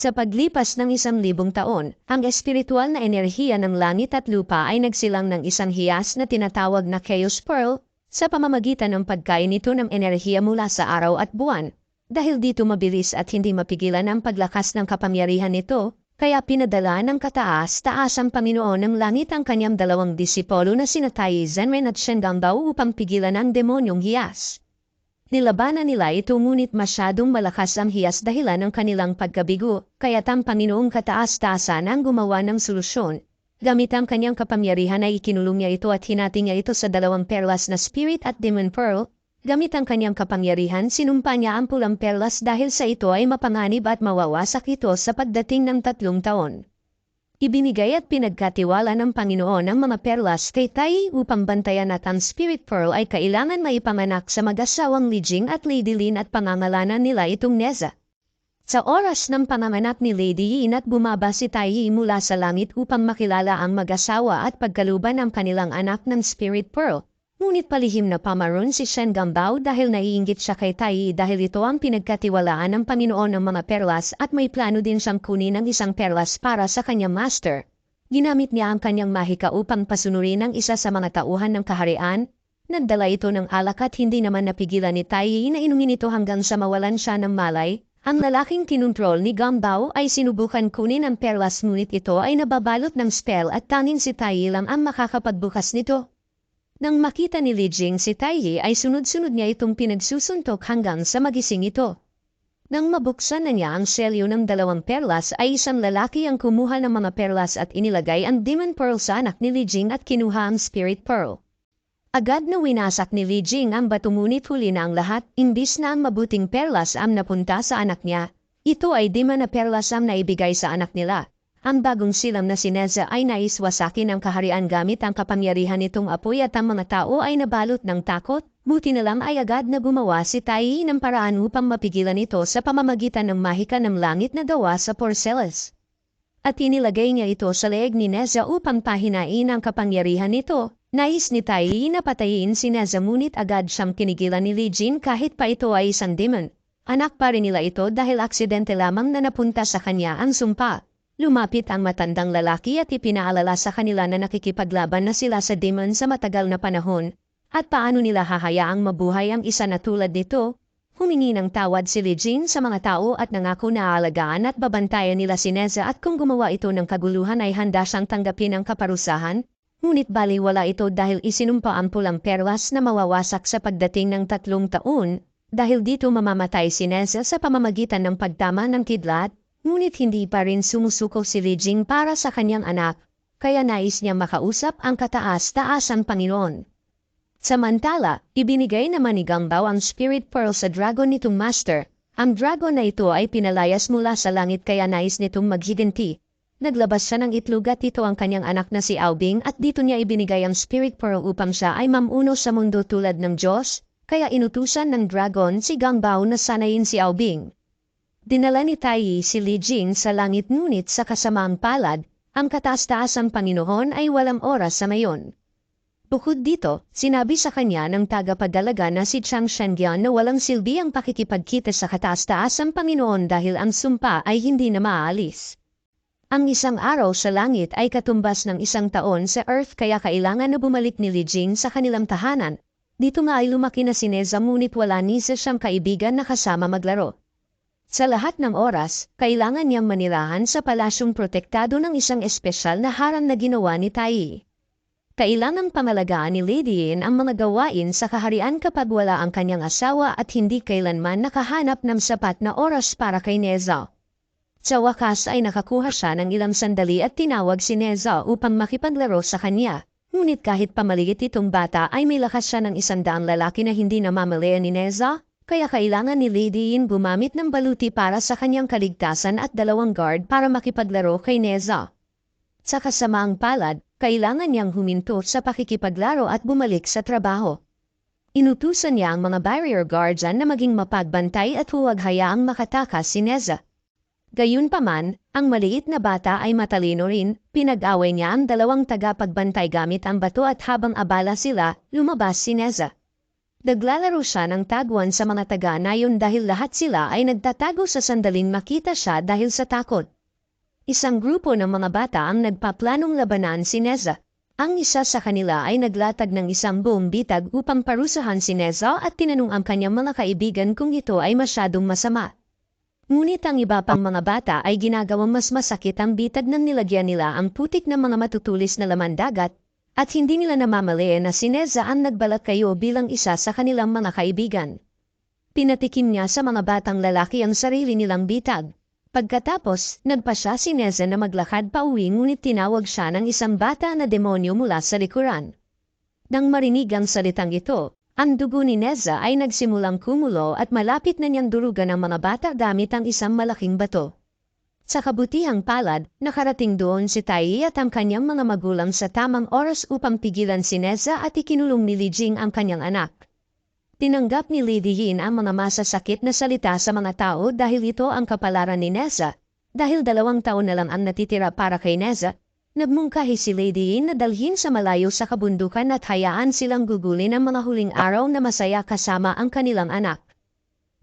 Sa paglipas ng isang libong taon, ang espiritual na enerhiya ng langit at lupa ay nagsilang ng isang hiyas na tinatawag na Chaos Pearl sa pamamagitan ng pagkain nito ng enerhiya mula sa araw at buwan. Dahil dito mabilis at hindi mapigilan ang paglakas ng kapangyarihan nito, kaya pinadala ng kataas-taasang Panginoon ng langit ang kanyang dalawang disipolo na sinatay Zenren at Shengangbao upang pigilan ang demonyong hiyas. Nilabanan nila ito ngunit masyadong malakas ang hiyas dahilan ng kanilang pagkabigo, kaya ang Panginoong kataas-taasan ang gumawa ng solusyon. Gamit ang kanyang kapangyarihan ay ikinulong niya ito at hinati niya ito sa dalawang perlas na Spirit at Demon Pearl. Gamit ang kanyang kapangyarihan, sinumpa niya ang pulang perlas dahil sa ito ay mapanganib at mawawasak ito sa pagdating ng tatlong taon. Ibinigay at pinagkatiwala ng Panginoon ang mga perlas kay Tai upang bantayan at ang Spirit Pearl ay kailangan maipanganak sa mag-asawang Lijing at Lady Lin at pangangalanan nila itong Neza. Sa oras ng panganganak ni Lady Yin at bumaba si Tai mula sa langit upang makilala ang mag-asawa at pagkaluban ang kanilang anak ng Spirit Pearl, Ngunit palihim na pamaron si Shen Gambao dahil naiinggit siya kay Tai dahil ito ang pinagkatiwalaan ng Panginoon ng mga perlas at may plano din siyang kunin ang isang perlas para sa kanyang master. Ginamit niya ang kanyang mahika upang pasunurin ang isa sa mga tauhan ng kaharian. Nagdala ito ng alak at hindi naman napigilan ni Tai na inumin ito hanggang sa mawalan siya ng malay. Ang lalaking kinontrol ni Gambao ay sinubukan kunin ang perlas ngunit ito ay nababalot ng spell at tanging si Tai lang ang makakapagbukas nito. Nang makita ni Li Jing si Taiyi ay sunod-sunod niya itong pinagsusuntok hanggang sa magising ito. Nang mabuksan na niya ang selyo ng dalawang perlas ay isang lalaki ang kumuha ng mga perlas at inilagay ang Demon Pearl sa anak ni Li Jing at kinuha ang Spirit Pearl. Agad na winasak ni Li Jing ang bato ngunit huli na ang lahat, imbis na ang mabuting perlas am napunta sa anak niya. Ito ay demon na perlas am na ibigay sa anak nila. Ang bagong silam na si Neza ay naiswasakin ang kaharian gamit ang kapangyarihan nitong apoy at ang mga tao ay nabalot ng takot. Buti na lang ay agad na gumawa si Tai ng paraan upang mapigilan ito sa pamamagitan ng mahika ng langit na gawa sa porcelas. At inilagay niya ito sa leeg ni Neza upang pahinain ang kapangyarihan nito. Nais ni Tai na patayin si Neza ngunit agad siyang kinigilan ni Li Jin kahit pa ito ay isang demon. Anak pa rin nila ito dahil aksidente lamang na napunta sa kanya ang sumpa. Lumapit ang matandang lalaki at ipinaalala sa kanila na nakikipaglaban na sila sa demon sa matagal na panahon, at paano nila hahayaang mabuhay ang isa na tulad nito. Humingi ng tawad si Li Jin sa mga tao at nangako na aalagaan at babantayan nila si Neza at kung gumawa ito ng kaguluhan ay handa siyang tanggapin ang kaparusahan. Ngunit baliwala ito dahil isinumpa ang pulang perlas na mawawasak sa pagdating ng tatlong taon, dahil dito mamamatay si Neza sa pamamagitan ng pagtama ng kidlat, Ngunit hindi pa rin sumusuko si Li Jing para sa kanyang anak, kaya nais niya makausap ang kataas-taasang Panginoon. Samantala, ibinigay naman ni Gangbao ang Spirit Pearl sa dragon nitong master. Ang dragon na ito ay pinalayas mula sa langit kaya nais nitong maghiganti. Naglabas siya ng itlog at ito ang kanyang anak na si Aobing at dito niya ibinigay ang Spirit Pearl upang siya ay mamuno sa mundo tulad ng Diyos, kaya inutusan ng dragon si Gangbao na sanayin si Aobing. Dinala ni Tai si Li Jing sa langit ngunit sa kasamaang palad, ang kataas-taasang Panginoon ay walang oras sa mayon. Bukod dito, sinabi sa kanya ng tagapadalaga na si Chang Shengian na walang silbi ang pakikipagkita sa kataas-taasang Panginoon dahil ang sumpa ay hindi na maaalis. Ang isang araw sa langit ay katumbas ng isang taon sa Earth kaya kailangan na bumalik ni Li Jing sa kanilang tahanan. Dito nga ay lumaki na si Neza ngunit wala ni sa siyang kaibigan na kasama maglaro. Sa lahat ng oras, kailangan niyang manirahan sa palasyong protektado ng isang espesyal na harang na ginawa ni Tai. Kailangang pamalagaan ni Lady Yin ang mga gawain sa kaharian kapag wala ang kanyang asawa at hindi kailanman nakahanap ng sapat na oras para kay Neza. Sa wakas ay nakakuha siya ng ilang sandali at tinawag si Neza upang makipaglaro sa kanya. Ngunit kahit pamaliit itong bata ay may lakas siya ng isang daang lalaki na hindi namamalayan ni Neza, kaya kailangan ni Lady Yin gumamit ng baluti para sa kanyang kaligtasan at dalawang guard para makipaglaro kay Neza. Sa kasamaang palad, kailangan niyang huminto sa pakikipaglaro at bumalik sa trabaho. Inutusan niya ang mga barrier guardian na maging mapagbantay at huwag hayaang makatakas si Neza. Gayunpaman, ang maliit na bata ay matalino rin, pinag-away niya ang dalawang tagapagbantay gamit ang bato at habang abala sila, lumabas si Neza. Naglalaro siya ng taguan sa mga taga nayon dahil lahat sila ay nagtatago sa sandaling makita siya dahil sa takot. Isang grupo ng mga bata ang nagpaplanong labanan si Neza. Ang isa sa kanila ay naglatag ng isang buong bitag upang parusahan si Neza at tinanong ang kanyang mga kaibigan kung ito ay masyadong masama. Ngunit ang iba pang mga bata ay ginagawang mas masakit ang bitag nang nilagyan nila ang putik ng mga matutulis na laman dagat at hindi nila namamali na si Neza ang nagbalat kayo bilang isa sa kanilang mga kaibigan. Pinatikim niya sa mga batang lalaki ang sarili nilang bitag. Pagkatapos, nagpa siya si Neza na maglakad pa uwi ngunit tinawag siya ng isang bata na demonyo mula sa likuran. Nang marinig ang salitang ito, ang dugo ni Neza ay nagsimulang kumulo at malapit na niyang durugan ang mga bata gamit ang isang malaking bato. Sa kabutihang palad, nakarating doon si Tai at ang kanyang mga magulang sa tamang oras upang pigilan si Neza at ikinulong ni Li Jing ang kanyang anak. Tinanggap ni Lady Yin ang mga masasakit na salita sa mga tao dahil ito ang kapalaran ni Neza. Dahil dalawang taon na lang ang natitira para kay Neza, nagmungkahi si Lady Yin na dalhin sa malayo sa kabundukan at hayaan silang gugulin ang mga huling araw na masaya kasama ang kanilang anak.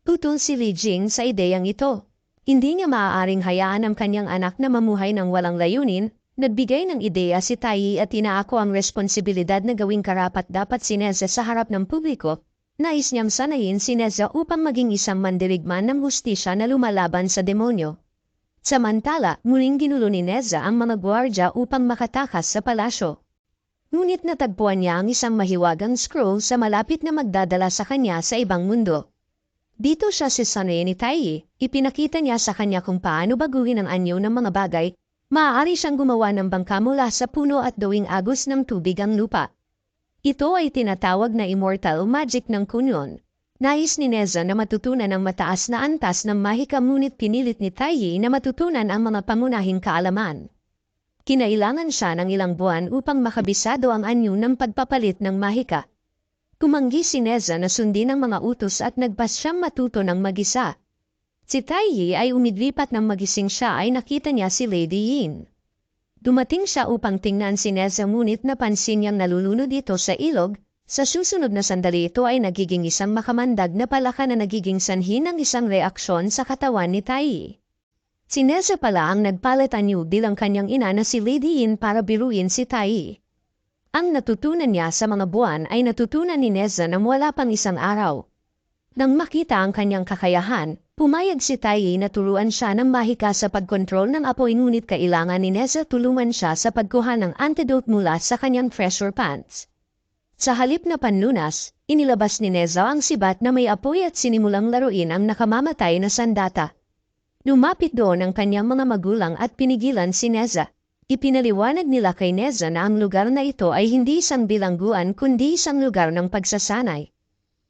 Tutol si Li Jing sa ideyang ito. Hindi niya maaaring hayaan ang kanyang anak na mamuhay ng walang layunin, nagbigay ng ideya si Tai at inaako ang responsibilidad na gawing karapat dapat si Neza sa harap ng publiko Nais niyang sanayin si Neza upang maging isang mandirigman ng hustisya na lumalaban sa demonyo. Samantala, muling ginulo ni Neza ang mga gwardya upang makatakas sa palasyo. Ngunit natagpuan niya ang isang mahiwagang scroll sa malapit na magdadala sa kanya sa ibang mundo. Dito siya si Sanay ni Tai, ipinakita niya sa kanya kung paano baguhin ang anyo ng mga bagay, maaari siyang gumawa ng bangka mula sa puno at gawing agos ng tubig ang lupa. Ito ay tinatawag na immortal magic ng kunyon. Nais ni Neza na matutunan ang mataas na antas ng mahika ngunit pinilit ni Taiyi na matutunan ang mga pangunahing kaalaman. Kinailangan siya ng ilang buwan upang makabisado ang anyo ng pagpapalit ng mahika. Kumanggi si Neza na sundin ang mga utos at nagpas siyang matuto ng mag-isa. Si Taiyi ay umidlipat ng magising siya ay nakita niya si Lady Yin. Dumating siya upang tingnan si Neza ngunit napansin niyang nalulunod dito sa ilog. Sa susunod na sandali ito ay nagiging isang makamandag na palaka na nagiging sanhi ng isang reaksyon sa katawan ni Tai. Si Neza pala ang nagpalit anyo bilang kanyang ina na si Lady Yin para biruin si Tai. Ang natutunan niya sa mga buwan ay natutunan ni Neza nang wala pang isang araw. Nang makita ang kanyang kakayahan, Pumayag si Taye na turuan siya ng mahika sa pagkontrol ng apoy ngunit kailangan ni Neza tulungan siya sa pagkuha ng antidote mula sa kanyang treasure pants. Sa halip na panlunas, inilabas ni Neza ang sibat na may apoy at sinimulang laruin ang nakamamatay na sandata. Lumapit doon ang kanyang mga magulang at pinigilan si Neza. Ipinaliwanag nila kay Neza na ang lugar na ito ay hindi isang bilangguan kundi isang lugar ng pagsasanay.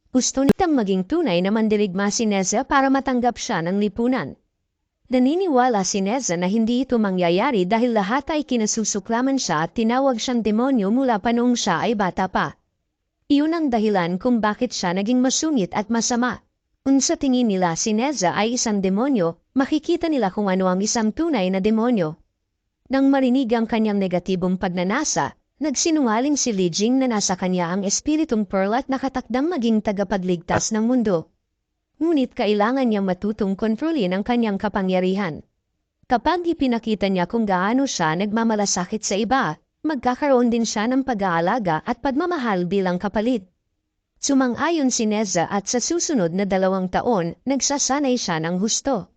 Gusto nitang maging tunay na mandirigma si Neza para matanggap siya ng lipunan. Naniniwala si Neza na hindi ito mangyayari dahil lahat ay kinasusuklaman siya at tinawag siyang demonyo mula pa noong siya ay bata pa. Iyon ang dahilan kung bakit siya naging masungit at masama. Kung sa tingin nila si Neza ay isang demonyo, makikita nila kung ano ang isang tunay na demonyo. Nang marinig ang kanyang negatibong pagnanasa, Nagsinungaling si Li Jing na nasa kanya ang espiritong Pearl at nakatakdang maging tagapagligtas ng mundo. Ngunit kailangan niyang matutong kontrolin ang kanyang kapangyarihan. Kapag ipinakita niya kung gaano siya nagmamalasakit sa iba, magkakaroon din siya ng pag-aalaga at pagmamahal bilang kapalit. Sumang-ayon si Neza at sa susunod na dalawang taon, nagsasanay siya ng husto.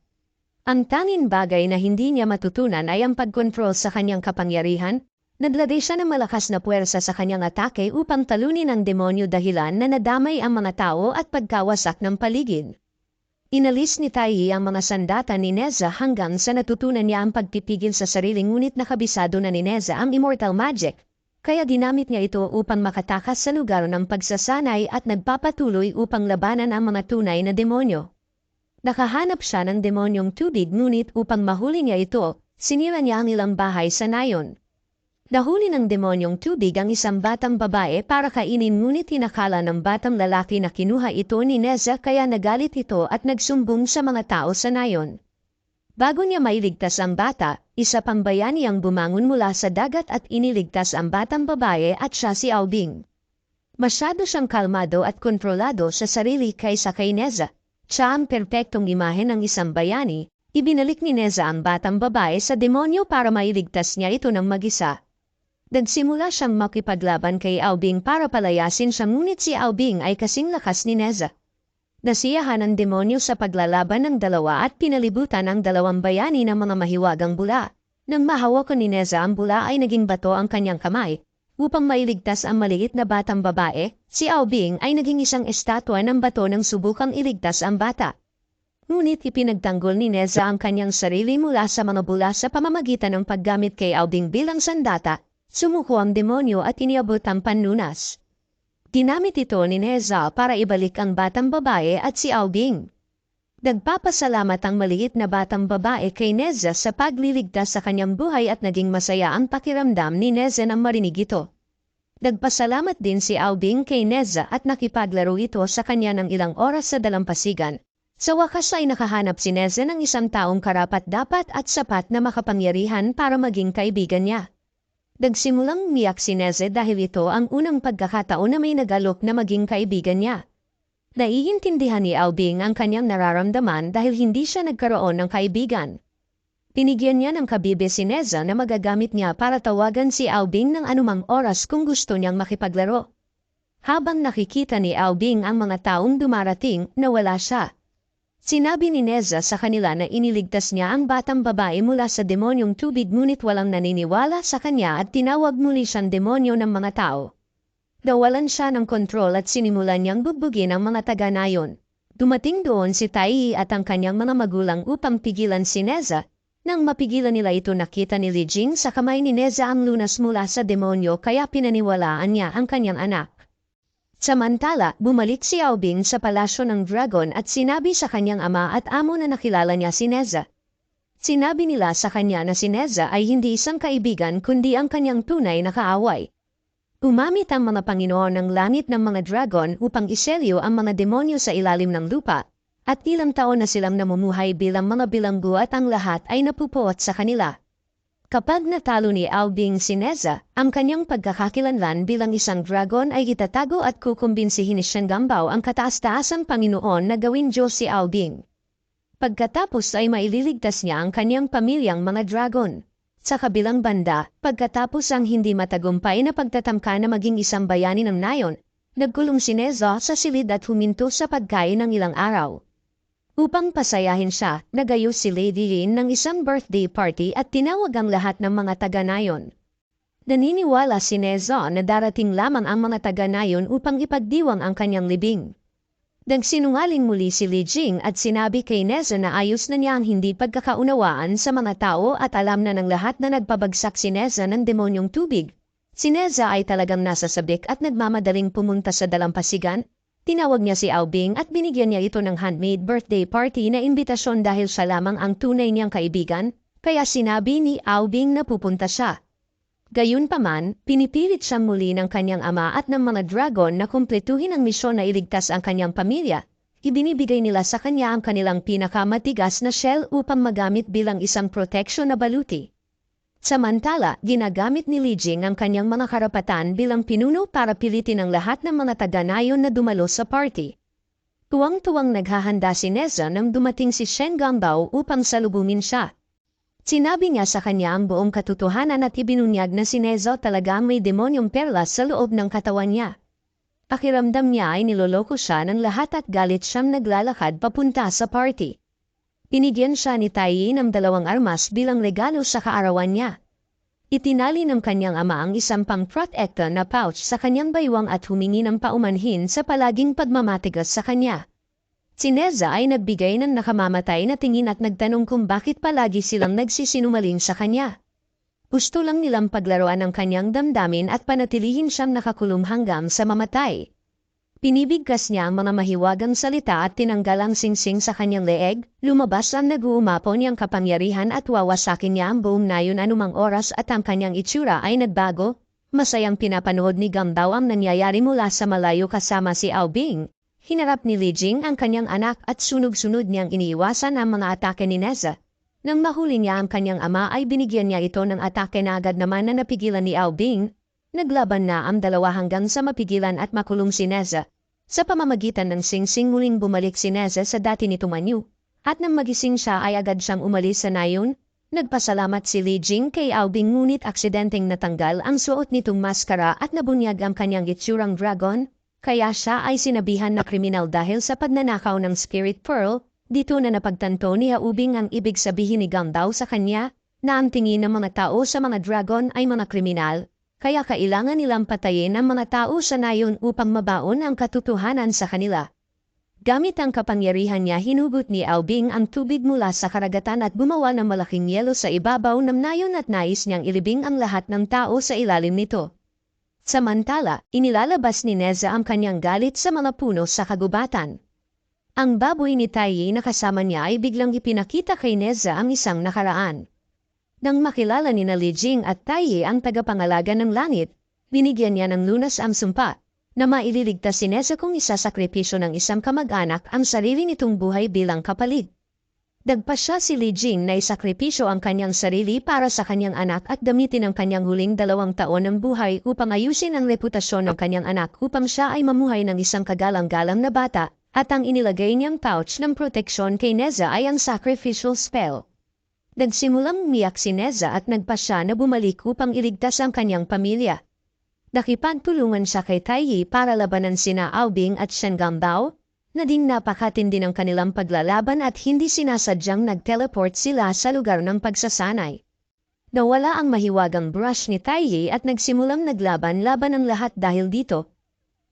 Ang tanging bagay na hindi niya matutunan ay ang pagkontrol sa kanyang kapangyarihan Naglagay siya ng malakas na puwersa sa kanyang atake upang talunin ang demonyo dahilan na nadamay ang mga tao at pagkawasak ng paligid. Inalis ni Tai ang mga sandata ni Neza hanggang sa natutunan niya ang pagpipigil sa sarili ngunit nakabisado na ni Neza ang immortal magic, kaya ginamit niya ito upang makatakas sa lugar ng pagsasanay at nagpapatuloy upang labanan ang mga tunay na demonyo. Nakahanap siya ng demonyong tubig ngunit upang mahuli niya ito, sinira niya ang ilang bahay sa nayon. Nahuli ng demonyong tubig ang isang batang babae para kainin ngunit tinakala ng batang lalaki na kinuha ito ni Neza kaya nagalit ito at nagsumbong sa mga tao sa nayon. Bago niya mailigtas ang bata, isa pang bayani ang bumangon mula sa dagat at iniligtas ang batang babae at siya si Aubing. Masyado siyang kalmado at kontrolado sa sarili kaysa kay Neza. Siya ang perpektong imahe ng isang bayani. Ibinalik ni Neza ang batang babae sa demonyo para mailigtas niya ito ng mag-isa. Nagsimula siyang makipaglaban kay Aubing para palayasin siya ngunit si Aubing ay kasing lakas ni Neza. Nasiyahan ang demonyo sa paglalaban ng dalawa at pinalibutan ang dalawang bayani ng mga mahiwagang bula. Nang mahawakan ni Neza ang bula ay naging bato ang kanyang kamay. Upang mailigtas ang maliit na batang babae, si Aubing ay naging isang estatwa ng bato nang subukang iligtas ang bata. Ngunit ipinagtanggol ni Neza ang kanyang sarili mula sa mga bula sa pamamagitan ng paggamit kay Aubing bilang sandata, sumuko ang demonyo at iniabot ang panunas. Ginamit ito ni Neza para ibalik ang batang babae at si Aubing. Nagpapasalamat ang maliit na batang babae kay Neza sa pagliligtas sa kanyang buhay at naging masaya ang pakiramdam ni Neza nang marinig ito. Nagpasalamat din si Aubing kay Neza at nakipaglaro ito sa kanya ng ilang oras sa dalampasigan. Sa wakas ay nakahanap si Neza ng isang taong karapat-dapat at sapat na makapangyarihan para maging kaibigan niya. Nagsimulang umiyak si Neze dahil ito ang unang pagkakataon na may nagalok na maging kaibigan niya. Naiintindihan ni Albing ang kanyang nararamdaman dahil hindi siya nagkaroon ng kaibigan. Pinigyan niya ng kabibe si Neza na magagamit niya para tawagan si Albing ng anumang oras kung gusto niyang makipaglaro. Habang nakikita ni Albing ang mga taong dumarating, nawala siya. Sinabi ni Neza sa kanila na iniligtas niya ang batang babae mula sa demonyong tubig ngunit walang naniniwala sa kanya at tinawag muli siyang demonyo ng mga tao. Nawalan siya ng kontrol at sinimulan niyang bugbugin ang mga taga-nayon. Dumating doon si Tai at ang kanyang mga magulang upang pigilan si Neza. Nang mapigilan nila ito nakita ni Li Jing sa kamay ni Neza ang lunas mula sa demonyo kaya pinaniwalaan niya ang kanyang anak. Samantala, bumalik si Aubing sa palasyo ng dragon at sinabi sa kanyang ama at amo na nakilala niya si Neza. Sinabi nila sa kanya na si Neza ay hindi isang kaibigan kundi ang kanyang tunay na kaaway. Umamit ang mga Panginoon ng langit ng mga dragon upang iselyo ang mga demonyo sa ilalim ng lupa, at ilang taon na silang namumuhay bilang mga bilanggo at ang lahat ay napupuot sa kanila. Kapag natalo ni Albing si Neza, ang kanyang pagkakakilanlan bilang isang dragon ay itatago at kukumbinsihin ni Shengambaw ang kataas-taasang Panginoon na gawin Diyos si Albing. Pagkatapos ay maililigtas niya ang kanyang pamilyang mga dragon. Sa kabilang banda, pagkatapos ang hindi matagumpay na pagtatamka na maging isang bayani ng nayon, nagkulong si Neza sa silid at huminto sa pagkain ng ilang araw. Upang pasayahin siya, nagayos si Lady Lin ng isang birthday party at tinawag ang lahat ng mga taga-nayon. Naniniwala si Neza na darating lamang ang mga taga-nayon upang ipagdiwang ang kanyang libing. Nagsinungaling muli si Li Jing at sinabi kay Neza na ayos na niya ang hindi pagkakaunawaan sa mga tao at alam na ng lahat na nagpabagsak si Neza ng demonyong tubig. Si Neza ay talagang nasa sabik at nagmamadaling pumunta sa dalampasigan. Tinawag niya si Aubing at binigyan niya ito ng handmade birthday party na imbitasyon dahil siya lamang ang tunay niyang kaibigan, kaya sinabi ni Aubing na pupunta siya. Gayunpaman, pinipilit siyang muli ng kanyang ama at ng mga dragon na kumpletuhin ang misyon na iligtas ang kanyang pamilya. Ibinibigay nila sa kanya ang kanilang pinakamatigas na shell upang magamit bilang isang proteksyon na baluti. Samantala, ginagamit ni Li Jing ang kanyang mga karapatan bilang pinuno para pilitin ang lahat ng mga taga-nayon na dumalo sa party. Tuwang-tuwang naghahanda si Neza nang dumating si Shen Gambao upang salubungin siya. Sinabi niya sa kanya ang buong katotohanan at ibinunyag na si Nezo talagang may demonyong perlas sa loob ng katawan niya. Pakiramdam niya ay niloloko siya ng lahat at galit siyang naglalakad papunta sa party. Pinigyan siya ni Tai ng dalawang armas bilang regalo sa kaarawan niya. Itinali ng kanyang ama ang isang pang protector na pouch sa kanyang baywang at humingi ng paumanhin sa palaging pagmamatigas sa kanya. Si Neza ay nagbigay ng nakamamatay na tingin at nagtanong kung bakit palagi silang nagsisinumaling sa kanya. Gusto lang nilang paglaruan ang kanyang damdamin at panatilihin siyang nakakulong hanggang sa mamatay. Pinibigkas niya ang mga mahiwagang salita at tinanggal ang singsing sa kanyang leeg, lumabas ang nag-uumapo niyang kapangyarihan at wawasakin niya ang buong nayon anumang oras at ang kanyang itsura ay nagbago. Masayang pinapanood ni Gambaw ang nangyayari mula sa malayo kasama si Aubing, Hinarap ni Li Jing ang kanyang anak at sunog-sunod niyang iniiwasan ang mga atake ni Neza. Nang mahuli niya ang kanyang ama ay binigyan niya ito ng atake na agad naman na napigilan ni Ao Bing. naglaban na ang dalawa hanggang sa mapigilan at makulong si Neza. Sa pamamagitan ng singsing muling bumalik si Neza sa dati nitong anyo. At nang magising siya ay agad siyang umalis sa nayon. Nagpasalamat si Li Jing kay Aubing ngunit aksidenteng natanggal ang suot nitong maskara at nabunyag ang kanyang itsurang dragon. Kaya siya ay sinabihan na kriminal dahil sa pagnanakaw ng Spirit Pearl. Dito na napagtanto ni Aubing ang ibig sabihin ni Gandao sa kanya na ang tingin ng mga tao sa mga dragon ay mga kriminal. Kaya kailangan nilang patayin ang mga tao sa nayon upang mabaon ang katotohanan sa kanila. Gamit ang kapangyarihan niya hinugot ni Aubing ang tubig mula sa karagatan at gumawa ng malaking yelo sa ibabaw ng nayon at nais niyang ilibing ang lahat ng tao sa ilalim nito. Samantala, inilalabas ni Neza ang kanyang galit sa mga puno sa kagubatan. Ang baboy ni Taiyi na kasama niya ay biglang ipinakita kay Neza ang isang nakaraan. Nang makilala ni na Li Jing at Taiyi ang tagapangalaga ng langit, binigyan niya ng lunas ang sumpa na maililigtas si Neza kung isasakripisyo ng isang kamag-anak ang sarili nitong buhay bilang kapalit. Dagpa siya si Li Jing na isakripisyo ang kanyang sarili para sa kanyang anak at gamitin ang kanyang huling dalawang taon ng buhay upang ayusin ang reputasyon ng kanyang anak upang siya ay mamuhay ng isang kagalang-galang na bata at ang inilagay niyang pouch ng proteksyon kay Neza ay ang sacrificial spell. Nagsimulang umiyak si Neza at nagpasya na bumalik upang iligtas ang kanyang pamilya. Nakipagtulungan siya kay Taiyi para labanan sina Aubing at Shen na ding napakatindi ng kanilang paglalaban at hindi sinasadyang nag-teleport sila sa lugar ng pagsasanay. Nawala ang mahiwagang brush ni Taiyi at nagsimulang naglaban-laban ang lahat dahil dito.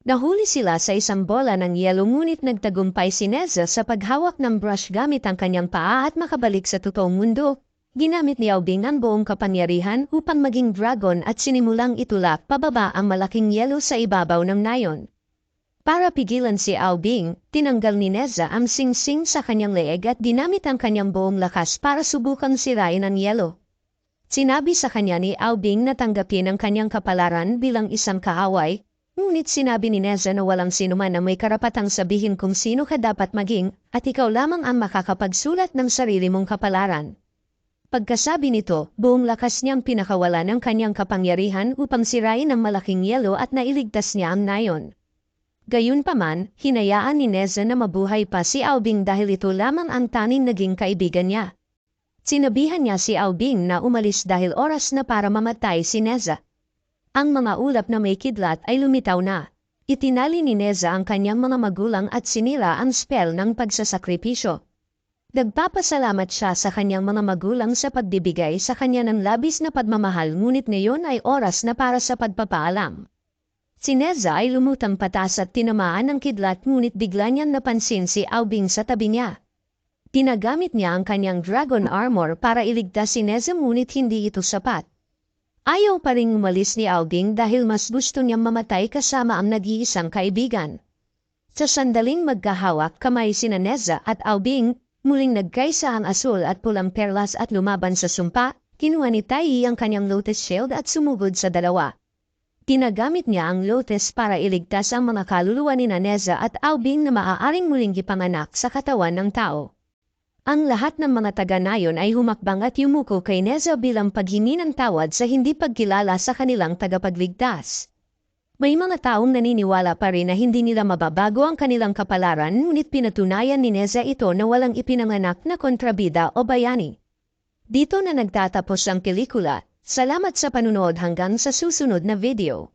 Nahuli sila sa isang bola ng yelo ngunit nagtagumpay si Neza sa paghawak ng brush gamit ang kanyang paa at makabalik sa totoong mundo. Ginamit ni Aubing ang buong kapangyarihan upang maging dragon at sinimulang itulak pababa ang malaking yelo sa ibabaw ng nayon. Para pigilan si Aubing, tinanggal ni Neza ang singsing sa kanyang leeg at ginamit ang kanyang buong lakas para subukan sirain ang yelo. Sinabi sa kanya ni Aubing na tanggapin ang kanyang kapalaran bilang isang kaaway, ngunit sinabi ni Neza na walang sinuman na may karapatang sabihin kung sino ka dapat maging at ikaw lamang ang makakapagsulat ng sarili mong kapalaran. Pagkasabi nito, buong lakas niyang pinakawala ng kanyang kapangyarihan upang sirain ang malaking yelo at nailigtas niya ang nayon. Gayunpaman, hinayaan ni Neza na mabuhay pa si Aubing dahil ito lamang ang tanging naging kaibigan niya. Sinabihan niya si Aubing na umalis dahil oras na para mamatay si Neza. Ang mga ulap na may kidlat ay lumitaw na. Itinali ni Neza ang kanyang mga magulang at sinira ang spell ng pagsasakripisyo. Nagpapasalamat siya sa kanyang mga magulang sa pagbibigay sa kanya ng labis na pagmamahal ngunit ngayon ay oras na para sa pagpapaalam. Si Neza ay lumutang patas at tinamaan ng kidlat ngunit bigla niyang napansin si Aubing sa tabi niya. Ginagamit niya ang kanyang dragon armor para iligtas si Neza ngunit hindi ito sapat. Ayaw pa rin umalis ni Aubing dahil mas gusto niyang mamatay kasama ang nag-iisang kaibigan. Sa sandaling magkahawak kamay sina Neza at Aubing, muling nagkaisa ang asul at pulang perlas at lumaban sa sumpa, kinuha ni Tai ang kanyang lotus shield at sumugod sa dalawa. Ginagamit niya ang lotus para iligtas ang mga kaluluwa ni Naneza at Aubing na maaaring muling ipanganak sa katawan ng tao. Ang lahat ng mga taga-nayon ay humakbang at yumuko kay Neza bilang paghingi ng tawad sa hindi pagkilala sa kanilang tagapagligtas. May mga taong naniniwala pa rin na hindi nila mababago ang kanilang kapalaran ngunit pinatunayan ni Neza ito na walang ipinanganak na kontrabida o bayani. Dito na nagtatapos ang pelikula. Salamat sa panunood hanggang sa susunod na video.